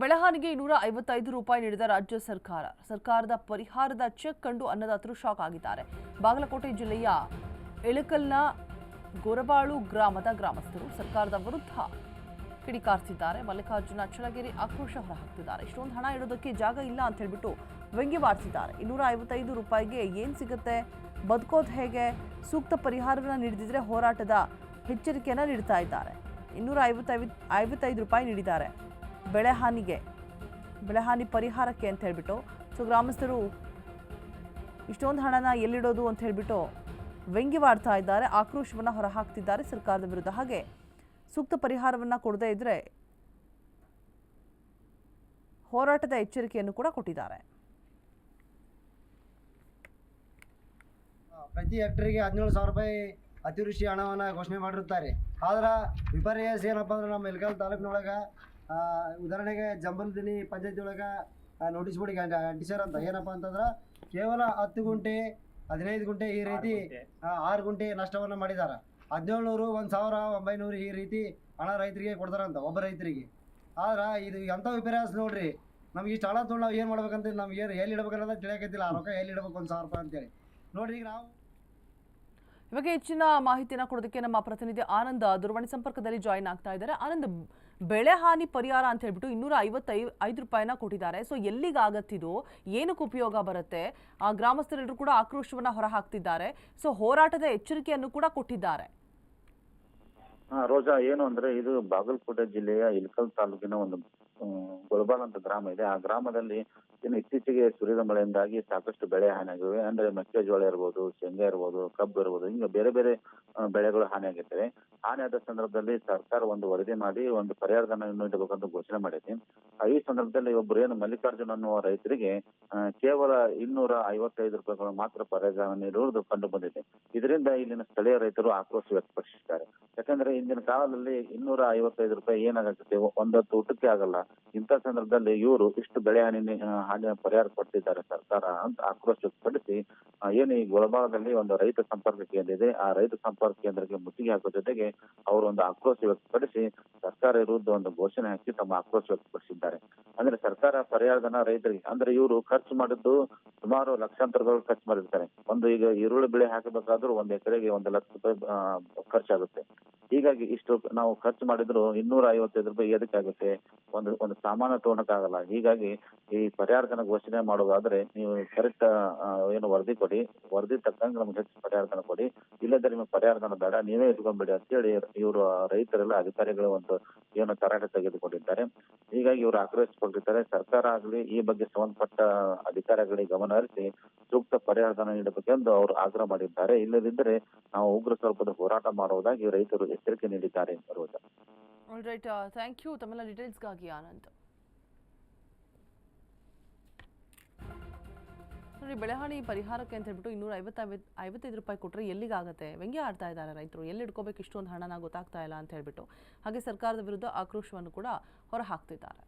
ಬೆಳೆಹಾನಿಗೆ ಇನ್ನೂರ ಐವತ್ತೈದು ರೂಪಾಯಿ ನೀಡಿದ ರಾಜ್ಯ ಸರ್ಕಾರ. ಸರ್ಕಾರದ ಪರಿಹಾರದ ಚೆಕ್ ಕಂಡು ಅನ್ನದಾತರು ಶಾಕ್ ಆಗಿದ್ದಾರೆ. ಬಾಗಲಕೋಟೆ ಜಿಲ್ಲೆಯ ಇಳಕಲ್ನ ಗೊರಬಾಳು ಗ್ರಾಮದ ಗ್ರಾಮಸ್ಥರು ಸರ್ಕಾರದ ವಿರುದ್ಧ ಕಿಡಿಕಾರಿಸಿದ್ದಾರೆ. ಮಲ್ಲಿಕಾರ್ಜುನ ಚಳಗೇರಿ ಆಕ್ರೋಶ ಹೊರಹಾಕ್ತಿದ್ದಾರೆ. ಇಷ್ಟೊಂದು ಹಣ ಇಡೋದಕ್ಕೆ ಜಾಗ ಇಲ್ಲ ಅಂತ ಹೇಳ್ಬಿಟ್ಟು ವ್ಯಂಗ್ಯವಾಡಿಸಿದ್ದಾರೆ. ಇನ್ನೂರ ಐವತ್ತೈದು ರೂಪಾಯಿಗೆ ಏನು ಸಿಗುತ್ತೆ? ಬದುಕೋದು ಹೇಗೆ? ಸೂಕ್ತ ಪರಿಹಾರವನ್ನು ನೀಡಿದ್ರೆ ಹೋರಾಟದ ಎಚ್ಚರಿಕೆಯನ್ನು ನೀಡ್ತಾ ಇದ್ದಾರೆ. ಇನ್ನೂರ ಐವತ್ತೈದು ಐವತ್ತೈದು ರೂಪಾಯಿ ನೀಡಿದ್ದಾರೆ. ಬೆಳೆ ಹಾನಿಗೆ ಬೆಳೆ ಹಾನಿ ಪರಿಹಾರಕ್ಕೆ ಅಂತ ಹೇಳ್ಬಿಟ್ಟು, ಸೊ ಗ್ರಾಮಸ್ಥರು ಇಷ್ಟೊಂದು ಹಣನ ಎಲ್ಲಿಡೋದು ಅಂತ ಹೇಳ್ಬಿಟ್ಟು ವ್ಯಂಗ್ಯವಾಡ್ತಾ ಇದ್ದಾರೆ, ಆಕ್ರೋಶವನ್ನು ಹೊರಹಾಕ್ತಿದ್ದಾರೆ ಸರ್ಕಾರದ ವಿರುದ್ಧ. ಹಾಗೆ ಸೂಕ್ತ ಪರಿಹಾರವನ್ನು ಕೊಡದೇ ಇದ್ರೆ ಹೋರಾಟದ ಎಚ್ಚರಿಕೆಯನ್ನು ಕೂಡ ಕೊಟ್ಟಿದ್ದಾರೆ. ಪ್ರತಿ ಹೆಕ್ಟರಿಗೆ ಹದಿನೇಳು ಸಾವಿರ ರೂಪಾಯಿ ಅತಿವೃಷ್ಟಿ ಹಣವನ್ನು ಘೋಷಣೆ ಮಾಡಿರುತ್ತಾರೆ. ಆದ್ರೆ ವಿಪರ್ಯಾಸ ಏನಪ್ಪ ಅಂದ್ರೆ ನಮ್ಮ ಇಲ್ಕಲ್ ತಾಲೂಕಿನೊಳಗೆ ಉದಾಹರಣೆಗೆ ಜಂಬಲ್ದಿನಿ ಪಂಚಾಯತಿ ಒಳಗೆ ನೋಟಿಸ್ ಬೋರ್ಡಿಗೆ ಅಂಟಿಸ್ಯಾರ ಅಂತ. ಏನಪ್ಪ ಅಂತಂದ್ರೆ ಕೇವಲ ಹತ್ತು ಗುಂಟೆ ಹದಿನೈದು ಗುಂಟೆ ಈ ರೀತಿ ಆರು ಗುಂಟೆ. ನಷ್ಟವನ್ನು ಮಾಡಿದ್ದಾರೆ ಹದಿನೇಳು ನೂರು ಒಂದು ಸಾವಿರ ಒಂಬೈನೂರು ಈ ರೀತಿ ಹಣ ರೈತರಿಗೆ ಕೊಡ್ತಾರಂತ ಒಬ್ಬ ರೈತರಿಗೆ. ಆದ್ರೆ ಇದು ಎಂಥ ವಿಪರ್ಯಾಸ ನೋಡ್ರಿ ನಮ್ಗೆ ಇಷ್ಟು ಹಣ ತೊಗೊಂಡು ನಾವು ಏನು ಮಾಡ್ಬೇಕಂತ ನಮ್ಗೆ ಏನು ಎಲ್ಲಿ ಇಡಬೇಕನ್ನೋದು ತಿಳಿಯಕತ್ತಿಲ್ಲ. ಆ ರೊಕ್ಕ ಎಲ್ಲಿ ಇಡ್ಬೇಕು ಒಂದು ಸಾವಿರ ರೂಪಾಯಿ ಅಂತೇಳಿ. ನೋಡ್ರಿ ಈಗ ನಾವು ಇವಾಗ ಹೆಚ್ಚಿನ ಮಾಹಿತಿನ ಕೊಡೋದಕ್ಕೆ ನಮ್ಮ ಪ್ರತಿನಿಧಿ ಆನಂದ ದೂರವಾಣಿ ಸಂಪರ್ಕದಲ್ಲಿ ಜಾಯಿನ್ ಆಗ್ತಾ ಇದ್ದಾರೆ. ಆನಂದ್ ಬೆಳೆ ಹಾನಿ ಪರಿಹಾರ ಅಂತ ಹೇಳ್ಬಿಟ್ಟು ಇನ್ನೂರ ಐವತ್ತೈ ಐದು ರೂಪಾಯಿನ ಕೊಟ್ಟಿದ್ದಾರೆ. ಸೊ ಎಲ್ಲಿಗಾಗತ್ತಿದು ಏನಕ್ಕೆ ಉಪಯೋಗ ಬರುತ್ತೆ? ಆ ಗ್ರಾಮಸ್ಥರೆಲ್ಲರೂ ಕೂಡ ಆಕ್ರೋಶವನ್ನ ಹೊರ ಹಾಕ್ತಿದ್ದಾರೆ ಸೊ ಹೋರಾಟದ ಎಚ್ಚರಿಕೆಯನ್ನು ಕೂಡ ಕೊಟ್ಟಿದ್ದಾರೆ. ರೋಜಾ, ಏನು ಅಂದ್ರೆ ಇದು ಬಾಗಲಕೋಟೆ ಜಿಲ್ಲೆಯ ಇಲ್ಕಲ್ ತಾಲೂಕಿನ ಒಂದು ಗೊಳಬಾಲ್ ಅಂತ ಗ್ರಾಮ ಇದೆ. ಆ ಗ್ರಾಮದಲ್ಲಿ ಇನ್ನು ಇತ್ತೀಚೆಗೆ ಸುರಿದ ಮಳೆಯಿಂದಾಗಿ ಸಾಕಷ್ಟು ಬೆಳೆ ಹಾನಿಯಾಗಿವೆ. ಅಂದ್ರೆ ಮೆಕ್ಕೆಜೋಳ ಇರ್ಬೋದು, ಶೇಂಗಾ ಇರ್ಬೋದು, ಕಬ್ಬು ಇರ್ಬೋದು, ಹಿಂಗ ಬೇರೆ ಬೇರೆ ಬೆಳೆಗಳು ಬೆಳೆಗಳು ಹಾನಿಯಾಗಿರ್ತವೆ. ಹಾನಿಯಾದ ಸಂದರ್ಭದಲ್ಲಿ ಸರ್ಕಾರ ಒಂದು ವರದಿ ಮಾಡಿ, ಒಂದು ಪರಿಹಾರಧನ ನೀಡಬೇಕಂತ ಘೋಷಣೆ ಮಾಡಿದೆ. ಈ ಸಂದರ್ಭದಲ್ಲಿ ಒಬ್ಬರು ಏನು ಮಲ್ಲಿಕಾರ್ಜುನ್ ಅನ್ನುವ ರೈತರಿಗೆ ಕೇವಲ ಇನ್ನೂರ ಐವತ್ತೈದು ರೂಪಾಯಿಗಳು ಮಾತ್ರ ಪರಿಹಾರ ನೀಡುವುದು ಕಂಡು ಬಂದಿದೆ. ಇದರಿಂದ ಇಲ್ಲಿನ ಸ್ಥಳೀಯ ರೈತರು ಆಕ್ರೋಶ ವ್ಯಕ್ತಪಡಿಸಿದ್ದಾರೆ. ಯಾಕಂದ್ರೆ ಇಂದಿನ ಕಾಲದಲ್ಲಿ ಇನ್ನೂರ ಐವತ್ತೈದು ರೂಪಾಯಿ ಏನಾಗುತ್ತೆ ಒಂದತ್ತು ಊಟಕ್ಕೆ ಆಗಲ್ಲ. ಇಂಥ ಸಂದರ್ಭದಲ್ಲಿ ಇವರು ಇಷ್ಟು ಬೆಳೆ ಹಾನಿ ಹಾನಿ ಪರಿಹಾರ ಕೊಡ್ತಿದ್ದಾರೆ ಸರ್ಕಾರ ಅಂತ ಆಕ್ರೋಶ ವ್ಯಕ್ತಪಡಿಸಿ ಏನು ಈ ಗೊಳಬಾಳದಲ್ಲಿ ಒಂದು ರೈತ ಸಂಪರ್ಕ ಕೇಂದ್ರ ಇದೆ, ಆ ರೈತ ಸಂಪರ್ಕ ಕೇಂದ್ರಕ್ಕೆ ಮುತ್ತಿಗೆ ಹಾಕೋ ಜೊತೆಗೆ ಅವರು ಒಂದು ಆಕ್ರೋಶ ವ್ಯಕ್ತಪಡಿಸಿ ಸರ್ಕಾರ ವಿರುದ್ಧ ಒಂದು ಘೋಷಣೆ ಹಾಕಿ ತಮ್ಮ ಆಕ್ರೋಶ ವ್ಯಕ್ತಪಡಿಸಿದ್ದಾರೆ. ಅಂದ್ರೆ ಸರ್ಕಾರ ಪರಿಹಾರಧನ ರೈತರಿಗೆ, ಅಂದ್ರೆ ಇವರು ಖರ್ಚು ಮಾಡಿದ್ದು ಸುಮಾರು ಲಕ್ಷಾಂತರ ರೂಪಾಯಿ ಖರ್ಚು ಮಾಡಿರ್ತಾರೆ. ಒಂದು ಈಗ ಈರುಳ್ಳಿ ಬೆಳೆ ಹಾಕಬೇಕಾದ್ರೂ ಒಂದ್ ಎಕರೆಗೆ ಒಂದು ಲಕ್ಷ ರೂಪಾಯಿ ಖರ್ಚಾಗುತ್ತೆ. ಹೀಗಾಗಿ ಇಷ್ಟು ನಾವು ಖರ್ಚು ಮಾಡಿದ್ರು ಇನ್ನೂರ ಐವತ್ತೈದು ರೂಪಾಯಿ ಎದಕ್ಕಾಗುತ್ತೆ? ಒಂದು ಒಂದು ಸಾಮಾನು ತಗೊಳಕ್ಕಾಗಲ್ಲ ಹೀಗಾಗಿ ಈ ಪರಿಹಾರಧನ ಘೋಷಣೆ ಮಾಡೋದಾದ್ರೆ ನೀವು ಕರೆಕ್ಟ್ ಏನು ವರದಿ ಕೊಡಿ. ವರದಿ ತಕ್ಕಂಗೆ ನಮ್ಗೆ ಹೆಚ್ಚು ಪರಿಹಾರಧನ ಕೊಡಿ. ಇಲ್ಲದ್ರೆ ನಿಮಗೆ ಪರಿಹಾರಧನ ಬೇಡ. ನೀವೇ ಇಟ್ಕೊಂಡ್ಬಿಡಿ. ಅಂತೇಳಿ ಇವರು ರೈತರೆಲ್ಲ ಅಧಿಕಾರಿಗಳು ಒಂದು ಏನು ತರಾಟೆ ತೆಗೆದುಕೊಂಡಿದ್ದಾರೆ. ಹೀಗಾಗಿ ಇವರು ಆಕ್ರೋಶಪಟ್ಟಿದ್ದಾರೆ ಸರ್ಕಾರ ಆಗಲಿ, ಈ ಬಗ್ಗೆ ಸಂಬಂಧಪಟ್ಟ ಅಧಿಕಾರಿಗಳಿಗೆ ಗಮನ ಹರಿಸಿ ಸೂಕ್ತ ಪರಿಹಾರಧನ ನೀಡಬೇಕೆಂದು ಅವರು ಆಗ್ರಹ ಮಾಡಿದ್ದಾರೆ. ಇಲ್ಲದಿದ್ದರೆ ನಾವು ಉಗ್ರ ಸ್ವಲ್ಪದ ಹೋರಾಟ ಮಾಡುವುದಾಗಿ ರೈತರು ಎಚ್ಚರಿಕೆ ನೀಡಿದ್ದಾರೆ ಥ್ಯಾಂಕ್ ಯು ಡೀಟೇಲ್ಸ್ಗಾಗಿ ಆನಂದ್. ನೋಡಿ, ಬೆಳೆಹಾನಿ ಪರಿಹಾರಕ್ಕೆ ಅಂತ ಹೇಳ್ಬಿಟ್ಟು ಇನ್ನೂರ ಐವತ್ತೈದು ರೂಪಾಯಿ ಕೊಟ್ಟರೆ ಎಲ್ಲಿಗಾಗುತ್ತೆ? ವ್ಯಂಗ್ಯ ಆಡ್ತಾ ಇದ್ದಾರೆ ರೈತರು. ಎಲ್ಲಿ ಇಟ್ಕೋಬೇಕು ಇಷ್ಟೊಂದು ಹಣನ ಗೊತ್ತಾಗ್ತಾ ಇಲ್ಲ ಅಂತ ಹೇಳ್ಬಿಟ್ಟು. ಹಾಗೆ ಸರ್ಕಾರದ ವಿರುದ್ಧ ಆಕ್ರೋಶವನ್ನು ಕೂಡ ಹೊರ ಹಾಕ್ತಿದ್ದಾರೆ